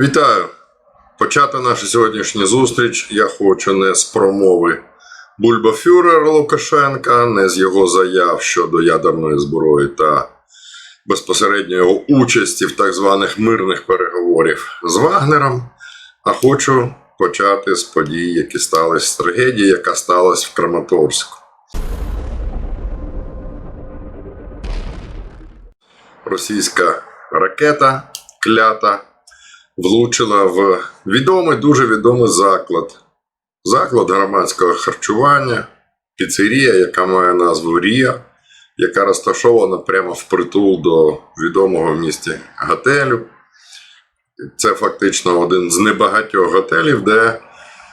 Вітаю! Почати нашу сьогоднішню зустріч я хочу не з промови бульбафюрера Лукашенка, не з його заяв щодо ядерної зброї та безпосередньо його участі в так званих мирних переговорів з Вагнером, а хочу почати з подій, які сталися з трагедії, яка сталася в Краматорську. Російська ракета клята влучила в відомий, дуже відомий заклад. Заклад громадського харчування, піцерія, яка має назву Рія, яка розташована прямо впритул до відомого в місті готелю. Це фактично один з небагатьох готелів, де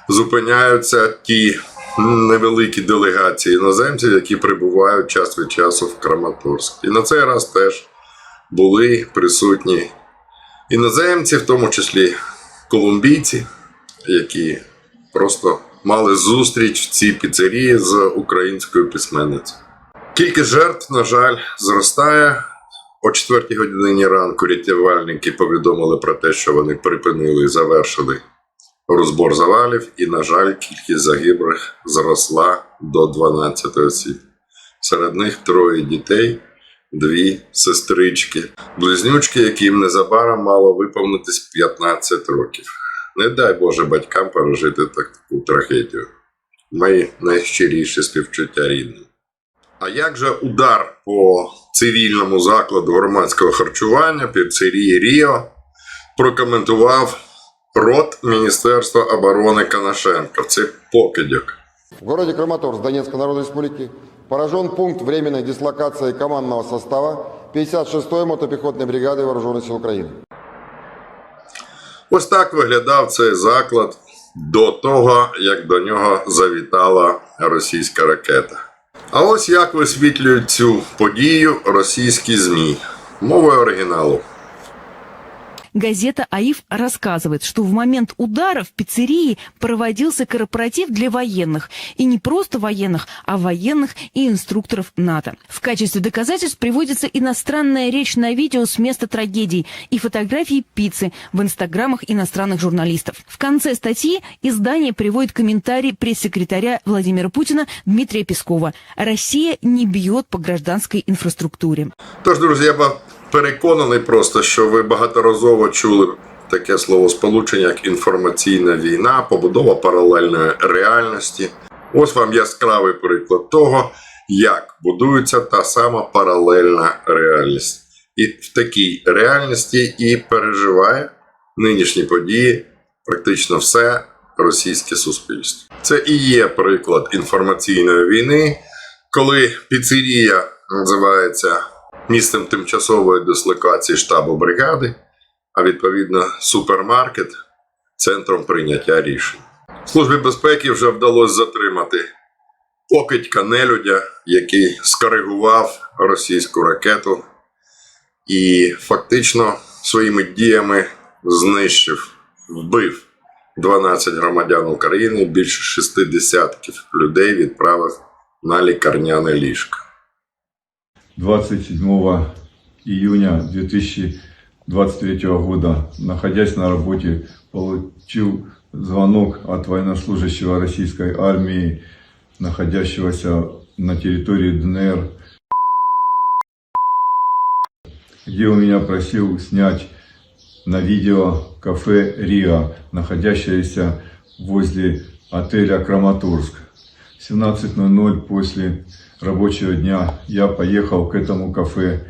зупиняються ті невеликі делегації іноземців, які прибувають час від часу в Краматорськ. І на цей раз теж були присутні іноземці, в тому числі колумбійці, які просто мали зустріч в цій піцерії з українською письменницею. Кількість жертв, на жаль, зростає. О 4 годині ранку рятувальники повідомили про те, що вони припинили і завершили розбор завалів, і, на жаль, кількість загиблих зросла до 12 осіб. Серед них троє дітей, дві сестрички, близнючки, яким незабаром мало виповнитись 15 років. Не дай Боже батькам пережити таку трагедію. Мої найщиріші співчуття рідним. А як же удар по цивільному закладу громадського харчування піцерії Ріо прокоментував рот Міністерства оборони Коношенка. Це покидьок. В городе Краматорск Донецкой Народной Республики поражен пункт временной дислокации командного состава 56-й мотопехотной бригады Вооруженных сил Украины. Ось так виглядав цей заклад до того, як до нього завітала російська ракета. А ось як висвітлюють цю подію російські ЗМІ мовою оригіналу. Газета АИФ рассказывает, что в момент удара в пиццерии проводился корпоратив для военных. И не просто военных, а военных и инструкторов НАТО. В качестве доказательств приводится иностранная речь на видео с места трагедии и фотографии пиццы в инстаграмах иностранных журналистов. В конце статьи издание приводит комментарий пресс-секретаря Владимира Путина Дмитрия Пескова. «Россия не бьет по гражданской инфраструктуре». Тож, друзі, я ба- переконаний просто, що ви багаторазово чули таке словосполучення, як інформаційна війна, побудова паралельної реальності. Ось вам яскравий приклад того, як будується та сама паралельна реальність. І в такій реальності і переживає нинішні події практично все російське суспільство. Це і є приклад інформаційної війни, коли піцерія називається місцем тимчасової дислокації штабу бригади, а відповідно супермаркет центром прийняття рішень. Службі безпеки вже вдалося затримати покидька нелюдя, який скоригував російську ракету і фактично своїми діями знищив, вбив 12 громадян України, більше шести десятків людей відправив на лікарняне ліжко. 27 июня 2023 года, находясь на работе, получил звонок от военнослужащего российской армии, находящегося на территории ДНР, где он меня просил снять на видео кафе «Риа», находящееся возле отеля «Краматорск». В 17.00 после рабочего дня я поехал к этому кафе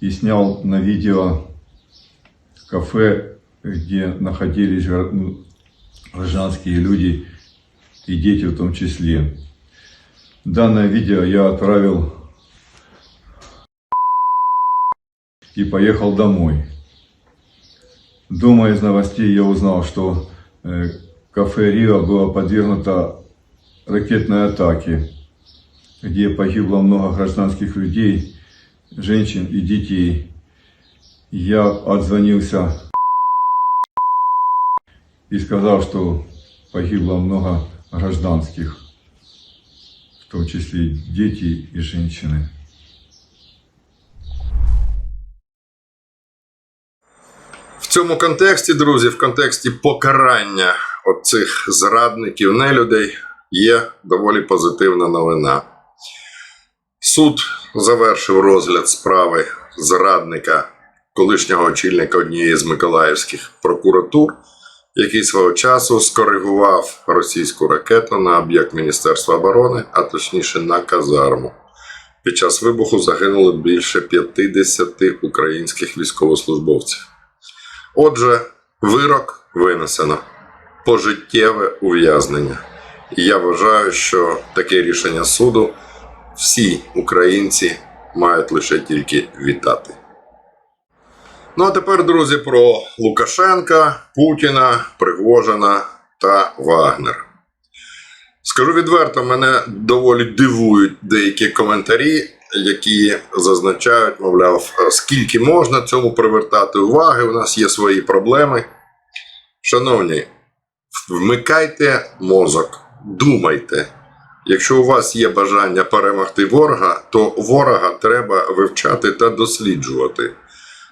и снял на видео кафе, где находились ну, гражданские люди и дети в том числе. Данное видео я отправил и поехал домой. Дома из новостей я узнал, что э, кафе Рио было подвергнуто ракетной атаке, где погибло много гражданских людей, женщин и детей. Я отзвонился и сказал, что погибло много гражданских, в том числе дети и женщины. В цьому контексті, друзі, в контексті покарання оцих зрадників, нелюдей, є доволі позитивна новина. Суд завершив розгляд справи зрадника, колишнього очільника однієї з миколаївських прокуратур, який свого часу скоригував російську ракету на об'єкт Міністерства оборони, а точніше на казарму. Під час вибуху загинуло більше 50 українських військовослужбовців. Отже, вирок винесено пожиттєве ув'язнення. І я вважаю, що таке рішення суду всі українці мають лише тільки вітати. Ну а тепер, друзі, про Лукашенка, Путіна, Пригожина та Вагнер. Скажу відверто, мене доволі дивують деякі коментарі, які зазначають, мовляв, скільки можна цьому привертати уваги, у нас є свої проблеми. Шановні, вмикайте мозок, думайте. Якщо у вас є бажання перемогти ворога, то ворога треба вивчати та досліджувати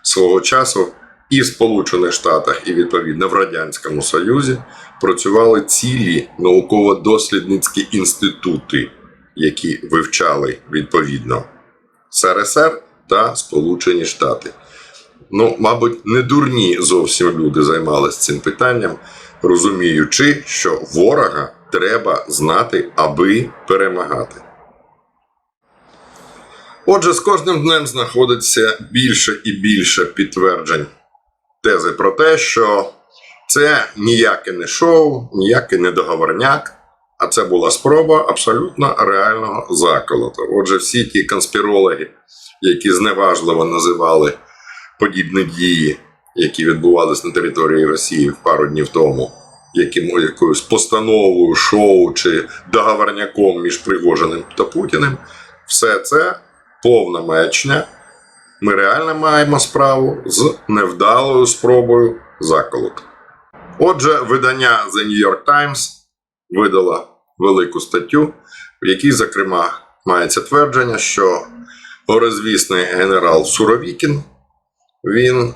свого часу і в Сполучених Штатах, і відповідно в Радянському Союзі працювали цілі науково-дослідницькі інститути, які вивчали відповідно СРСР та Сполучені Штати. Ну, мабуть, не дурні зовсім люди займалися цим питанням, розуміючи, що ворога треба знати, аби перемагати. Отже, з кожним днем знаходиться більше і більше підтверджень тези про те, що це ніяке не шоу, ніякий не договорняк, а це була спроба абсолютно реального заколоту. Отже, всі ті конспірологи, які зневажливо називали подібні дії, які відбувалися на території Росії пару днів тому, яким, якоюсь постановою, шоу чи договорняком між Пригожиним та Путіним, все це повна мечня. Ми реально маємо справу з невдалою спробою заколоту. Отже, видання The New York Times видало велику статтю, в якій, зокрема, мається твердження, що горезвісний генерал Суровікін він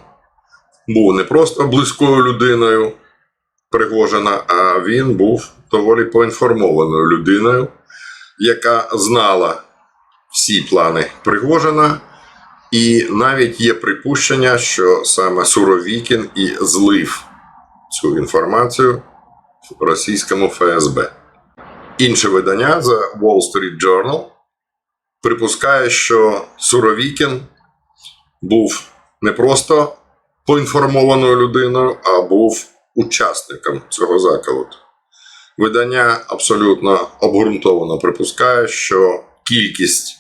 був не просто близькою людиною Пригожина, а він був доволі поінформованою людиною, яка знала всі плани Пригожина. І навіть є припущення, що саме Суровікін і злив цю інформацію російському ФСБ. Інше видання The Wall Street Journal припускає, що Суровікін був не просто поінформованою людиною, а був учасником цього заколоту. Видання абсолютно обґрунтовано припускає, що кількість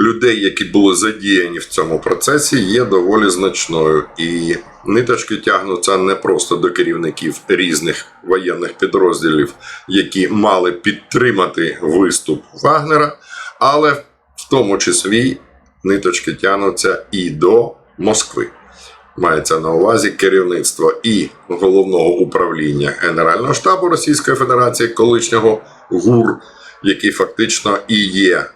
людей, які були задіяні в цьому процесі, є доволі значною. І ниточки тягнуться не просто до керівників різних воєнних підрозділів, які мали підтримати виступ Вагнера, але в тому числі ниточки тягнуться і до Москви. Мається на увазі керівництво і головного управління Генерального штабу Російської Федерації, колишнього ГУР, який фактично і є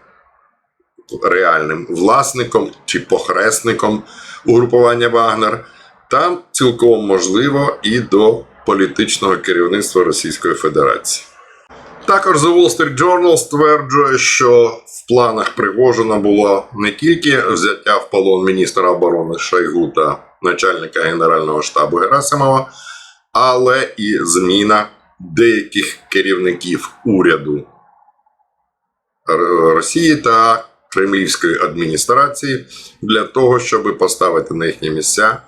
реальним власником чи похресником угрупування Вагнер, та цілком можливо і до політичного керівництва Російської Федерації. Також The Wall Street Journal стверджує, що в планах Пригожина було не тільки взяття в полон міністра оборони Шойгу та начальника Генерального штабу Герасимова, але і зміна деяких керівників уряду Росії та Кремлівської адміністрації для того, щоб поставити на їхні місця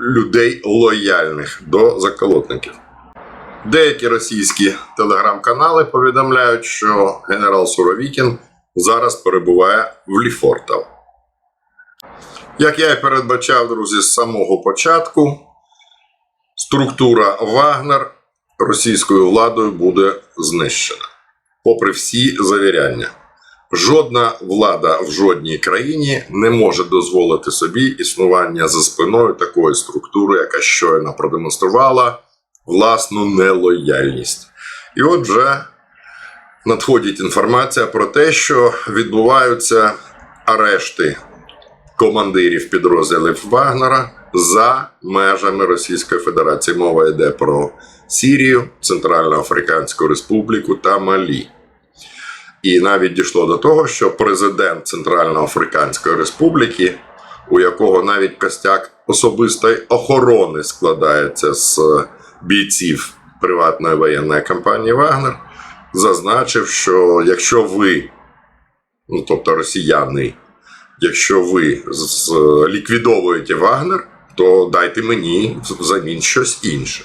людей лояльних до заколотників. Деякі російські телеграм-канали повідомляють, що генерал Суровікін зараз перебуває в Ліфортово. Як я і передбачав, друзі, з самого початку, структура Вагнер російською владою буде знищена, попри всі завіряння. Жодна влада в жодній країні не може дозволити собі існування за спиною такої структури, яка щойно продемонструвала власну нелояльність. І от вже надходить інформація про те, що відбуваються арешти командирів підрозділів Вагнера за межами Російської Федерації. Мова йде про Сірію, Центральноафриканську Республіку та Малі. І навіть дійшло до того, що президент Центральноафриканської Республіки, у якого навіть костяк особистої охорони складається з бійців приватної воєнної компанії Вагнер, зазначив, що якщо ви, ну тобто росіяни, якщо ви ліквідовуєте Вагнер, то дайте мені взамін щось інше.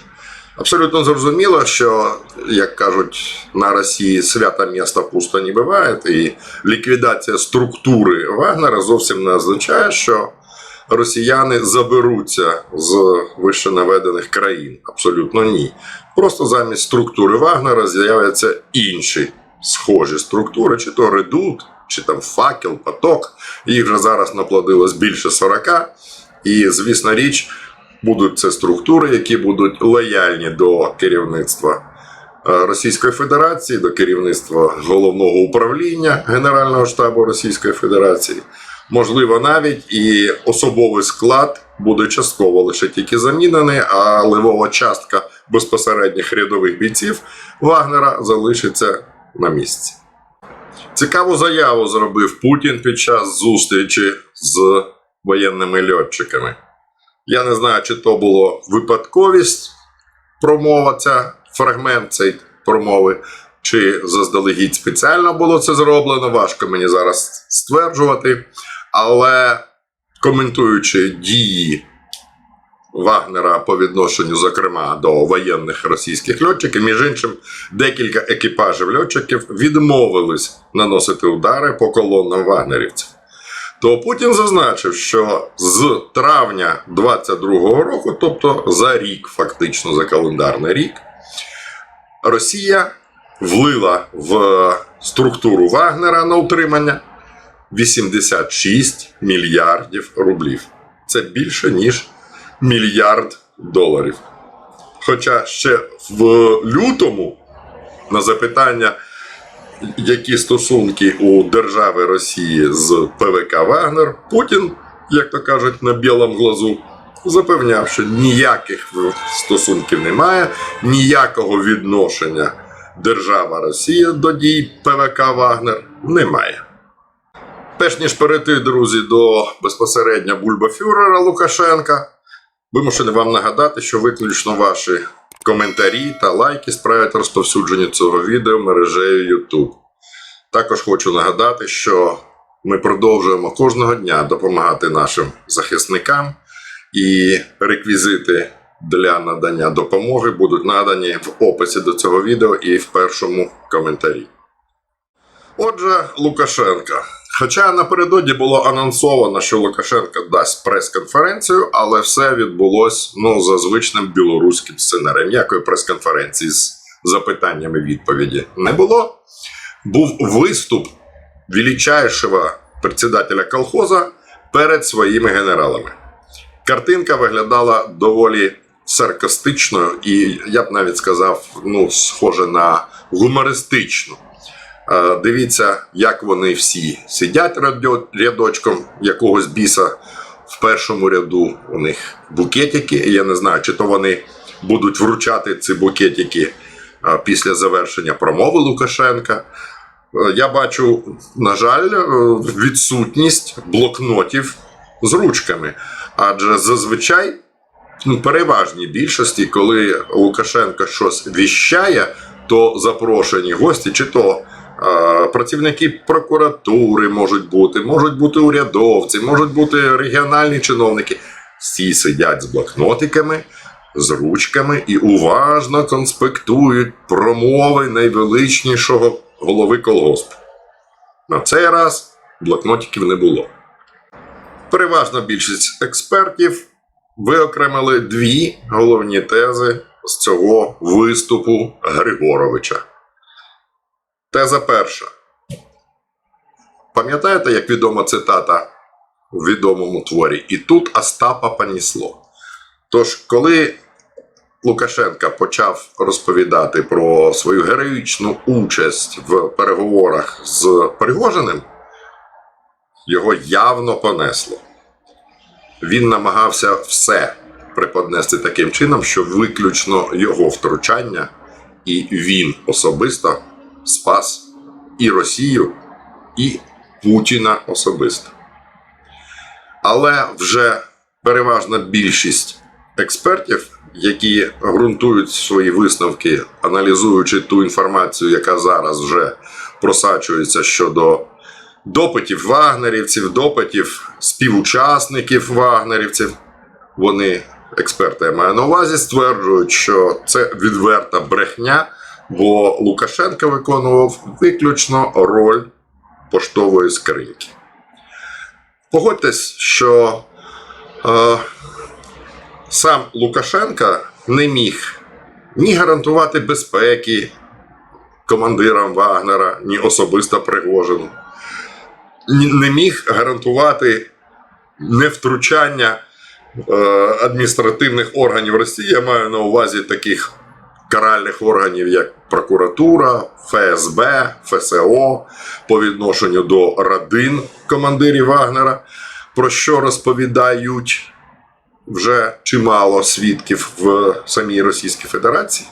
Абсолютно зрозуміло, що, як кажуть, на Росії свята міста пусто не буває, і ліквідація структури Вагнера зовсім не означає, що росіяни заберуться з вище наведених країн. Абсолютно ні. Просто замість структури Вагнера з'являться інші схожі структури, чи то редут, чи там факел, поток. Їх вже зараз наплодилось більше 40. І, звісно річ, будуть це структури, які будуть лояльні до керівництва е, Російської Федерації, до керівництва головного управління Генерального штабу Російської Федерації. Можливо, навіть і особовий склад буде частково лише тільки замінений, а левова частка безпосередніх рядових бійців Вагнера залишиться на місці. Цікаву заяву зробив Путін під час зустрічі з воєнними льотчиками. Я не знаю, чи то було випадковість промова, ця фрагмент цієї промови, чи заздалегідь спеціально було це зроблено. Важко мені зараз стверджувати. Але коментуючи дії Вагнера по відношенню, зокрема, до воєнних російських льотчиків, між іншим, декілька екіпажів льотчиків відмовились наносити удари по колонам вагнерівців. То Путін зазначив, що з травня 22-го року, тобто за рік, фактично за календарний рік, Росія влила в структуру Вагнера на утримання 86 мільярдів рублів. Це більше ніж мільярд доларів. Хоча ще в лютому на запитання, які стосунки у держави Росії з ПВК Вагнер, Путін, як то кажуть, на білому глазу запевняв, що ніяких стосунків немає, ніякого відношення держава Росія до дій ПВК Вагнер немає. Перш ніж перейти, друзі, до безпосередньо бульбафюрера Лукашенка, вимушений вам нагадати, що виключно ваші коментарі та лайки справять розповсюдження цього відео мережею YouTube. Також хочу нагадати, що ми продовжуємо кожного дня допомагати нашим захисникам, і реквізити для надання допомоги будуть надані в описі до цього відео і в першому коментарі. Отже, Лукашенка. Хоча напередодні було анонсовано, що Лукашенко дасть прес-конференцію, але все відбулось ну, за звичним білоруським сценарієм. Ніякої прес-конференції з запитаннями відповіді не було. Був виступ величайшого председателя колхоза перед своїми генералами. Картинка виглядала доволі саркастичною і, я б навіть сказав, ну, схоже на гумористичну. Е, Дивіться, як вони всі сидять рядочком якогось біса в першому ряду. У них букетики. Я не знаю, чи то вони будуть вручати ці букетики е, після завершення промови Лукашенка. Е, Я бачу, на жаль, відсутність блокнотів з ручками. Адже зазвичай ну, переважній більшості, коли Лукашенко щось віщає, то запрошені гості, чи то працівники прокуратури можуть бути, можуть бути урядовці, можуть бути регіональні чиновники. Всі сидять з блокнотиками, з ручками і уважно конспектують промови найвеличнішого голови колгоспу. На цей раз блокнотиків не було. Переважна більшість експертів виокремили дві головні тези з цього виступу Григоровича. Теза перша. Пам'ятаєте, як відома цитата у відомому творі? І тут Остапа понісло. Тож, коли Лукашенка почав розповідати про свою героїчну участь в переговорах з Пригожиним, його явно понесло. він намагався все преподнести таким чином, що виключно його втручання, і він особисто спас і Росію, і Путіна особисто. Але вже переважна більшість експертів, які ґрунтують свої висновки, аналізуючи ту інформацію, яка зараз вже просачується щодо допитів вагнерівців, допитів співучасників вагнерівців, вони, експерти, я маю на увазі, стверджують, що це відверта брехня, бо Лукашенко виконував виключно роль поштової скриньки. Погодьтесь, що е, сам Лукашенко не міг ні гарантувати безпеки командирам Вагнера, ні особисто Пригожину, не міг гарантувати невтручання е, адміністративних органів Росії. Я маю на увазі таких каральних органів, як прокуратура, ФСБ, ФСО по відношенню до родин командирів Вагнера, про що розповідають вже чимало свідків в самій Російській Федерації.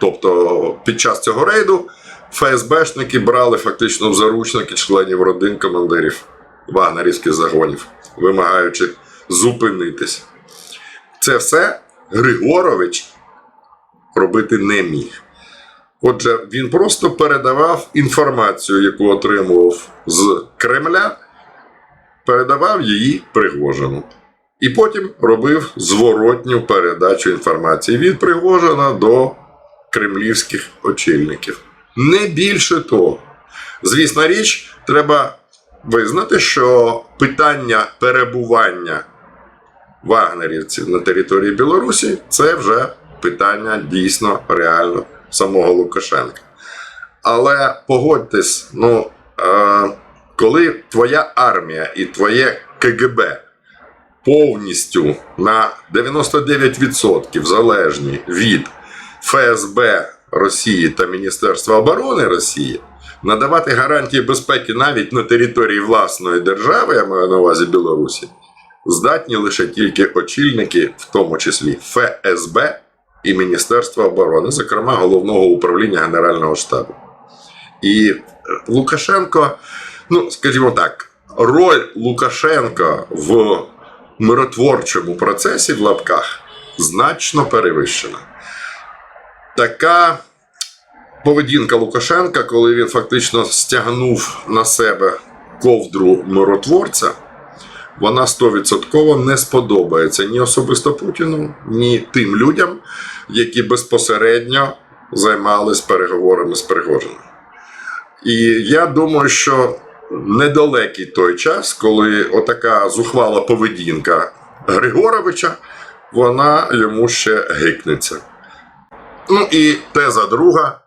Тобто під час цього рейду ФСБшники брали фактично в заручники членів родин командирів вагнерівських загонів, вимагаючи зупинитись. Це все Григорович робити не міг. Отже, він просто передавав інформацію, яку отримував з Кремля, передавав її Пригожину. І потім робив зворотню передачу інформації від Пригожина до кремлівських очільників. Не більше того. Звісна річ, треба визнати, що питання перебування вагнерівців на території Білорусі це вже питання дійсно реально самого Лукашенка. Але погодьтесь, ну, е, коли твоя армія і твоє КГБ повністю на 99% залежні від ФСБ Росії та Міністерства оборони Росії, надавати гарантії безпеки навіть на території власної держави, я маю на увазі Білорусі, здатні лише тільки очільники, в тому числі ФСБ і Міністерства оборони, зокрема головного управління Генерального штабу. І е, Лукашенко, ну скажімо так, роль Лукашенка в миротворчому процесі в лапках значно перевищена. Така поведінка Лукашенка, коли він фактично стягнув на себе ковдру миротворця, вона стовідсотково не сподобається ні особисто Путіну, ні тим людям, які безпосередньо займались переговорами з Пригожиним. І я думаю, що недалекий той час, коли отака зухвала поведінка Григоровича, вона йому ще гикнеться. Ну і теза друга,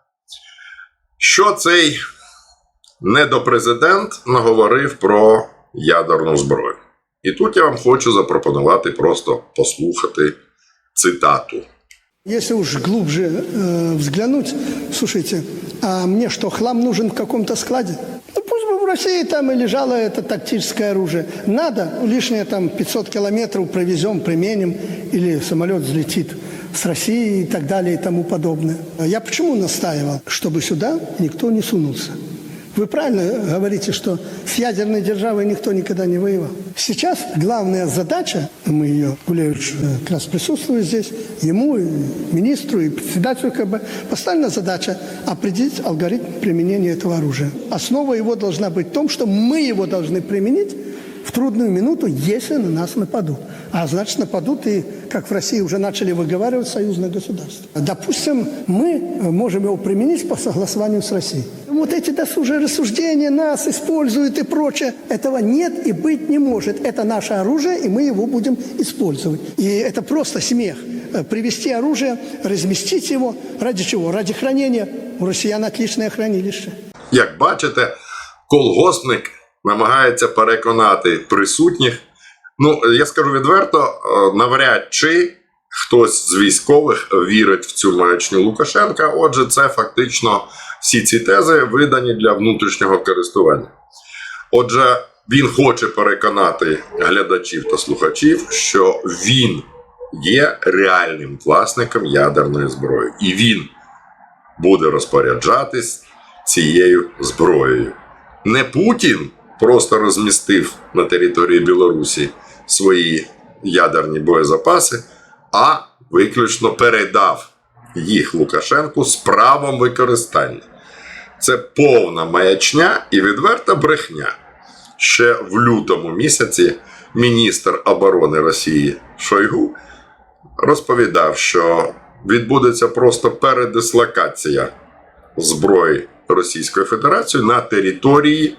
що цей недопрезидент наговорив про ядерну зброю. І тут я вам хочу запропонувати просто послухати цитату. Если уж глубже э, взглянуть, слушайте, а мне что, хлам нужен в каком-то складе? Ну пусть бы в России там и лежало это тактическое оружие. Надо, лишнее там 500 километров провезем, применим, или самолет взлетит с России и так далее и тому подобное. А Я почему настаивал? Чтобы сюда никто не сунулся. Вы правильно говорите, что с ядерной державой никто никогда не воевал. Сейчас главная задача, мы ее, Гулевич э, как раз присутствует здесь, ему, и министру и председателю КБ, поставлена задача определить алгоритм применения этого оружия. Основа его должна быть в том, что мы его должны применить в трудную минуту, если на нас нападут. А значит, нападут и, как в России уже начали выговаривать, союзное государство. Допустим, мы э, можем его применить по согласованию с Россией. Вот эти досужие рассуждения нас используют и прочее, этого нет и быть не может. Это наше оружие, и мы его будем использовать. И это просто смех. Э, Привести оружие, разместить его. Ради чего? Ради хранения. У россиян отличное хранилище. Як бачите, колгоспник намагається переконати присутніх. Ну, я скажу відверто, е, навряд чи хтось з військових вірить в цю маячню Лукашенка. Отже, це фактично всі ці тези видані для внутрішнього користування. Отже, він хоче переконати глядачів та слухачів, що він є реальним власником ядерної зброї, і він буде розпоряджатись цією зброєю. Не Путін просто розмістив на території Білорусі свої ядерні боєзапаси, а виключно передав їх Лукашенку з правом використання. Це повна маячня і відверта брехня. Ще в лютому місяці міністр оборони Росії Шойгу розповідав, що відбудеться просто передислокація зброї Російської Федерації на території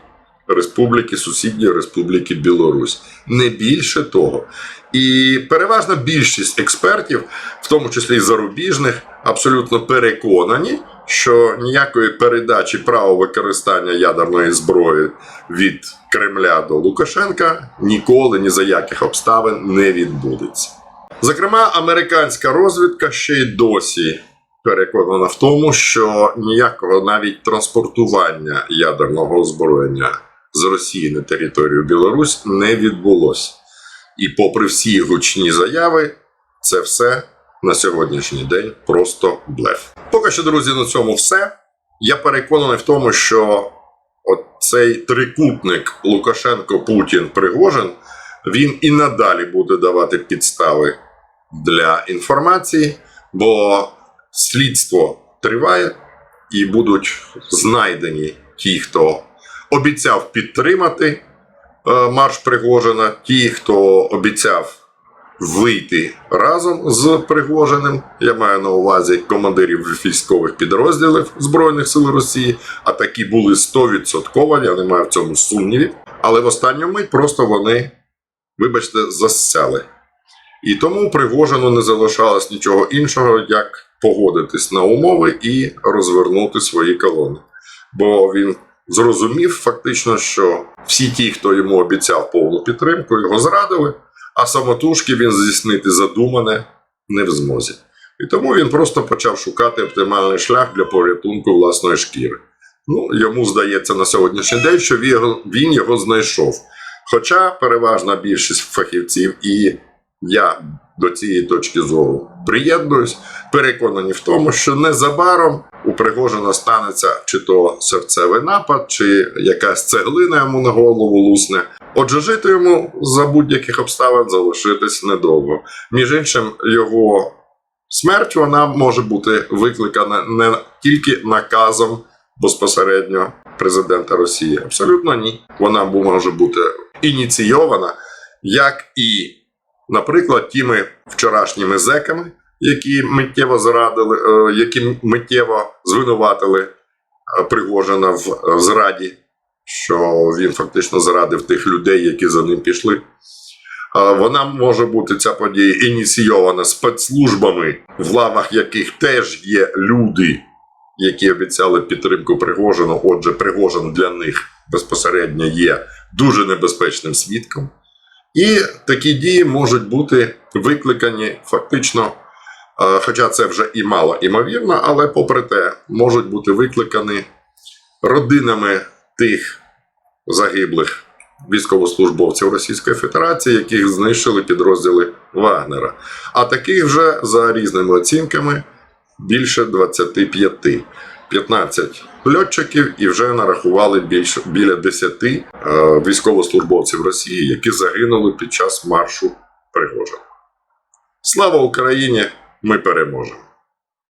Республіки Сусідньої Республіки Білорусь. Не більше того. І переважна більшість експертів, в тому числі і зарубіжних, абсолютно переконані, що ніякої передачі права використання ядерної зброї від Кремля до Лукашенка ніколи ні за яких обставин не відбудеться. Зокрема, американська розвідка ще й досі переконана в тому, що ніякого навіть транспортування ядерного озброєння з Росії на територію Білорусь не відбулося. І попри всі гучні заяви, це все на сьогоднішній день просто блеф. Поки що, друзі, на цьому все. Я переконаний в тому, що цей трикутник Лукашенко, Путін, Пригожин, він і надалі буде давати підстави для інформації, бо слідство триває і будуть знайдені ті, хто обіцяв підтримати е, марш Пригожина, ті, хто обіцяв вийти разом з Пригожиним. Я маю на увазі командирів військових підрозділів Збройних сил Росії, а такі були 100%, я не маю в цьому сумнівів. Але в останню мить просто вони, вибачте, засяли. І тому Пригожину не залишалось нічого іншого, як погодитись на умови і розвернути свої колони. Бо він зрозумів фактично, що всі ті, хто йому обіцяв повну підтримку, його зрадили, а самотужки він здійснити задумане не в змозі. І тому він просто почав шукати оптимальний шлях для порятунку власної шкіри. Ну, йому здається на сьогоднішній день, що він його, знайшов. Хоча переважна більшість фахівців і я до цієї точки зору приєднуюсь, переконані в тому, що незабаром у Пригожина станеться чи то серцевий напад, чи якась цеглина йому на голову лусне. Отже, жити йому за будь-яких обставин залишитись недовго. Між іншим, його смерть вона може бути викликана не тільки наказом безпосередньо президента Росії. Абсолютно ні. Вона може бути ініційована, як і наприклад, тими вчорашніми зеками, які миттєво зрадили, е, які миттєво звинуватили е, Пригожина в зраді, що він фактично зрадив тих людей, які за ним пішли. Е, Вона може бути ця подія ініційована спецслужбами, в лавах яких теж є люди, які обіцяли підтримку Пригожину. Отже, Пригожин для них безпосередньо є дуже небезпечним свідком. І такі дії можуть бути викликані фактично, е, хоча це вже і мало імовірно, але попри те, можуть бути викликані родинами тих загиблих військовослужбовців Російської Федерації, яких знищили підрозділи Вагнера. А таких вже за різними оцінками більше 25. 15 льотчиків і вже нарахували більше біля 10 е, військовослужбовців Росії, які загинули під час маршу Пригожина. Слава Україні! Ми переможемо!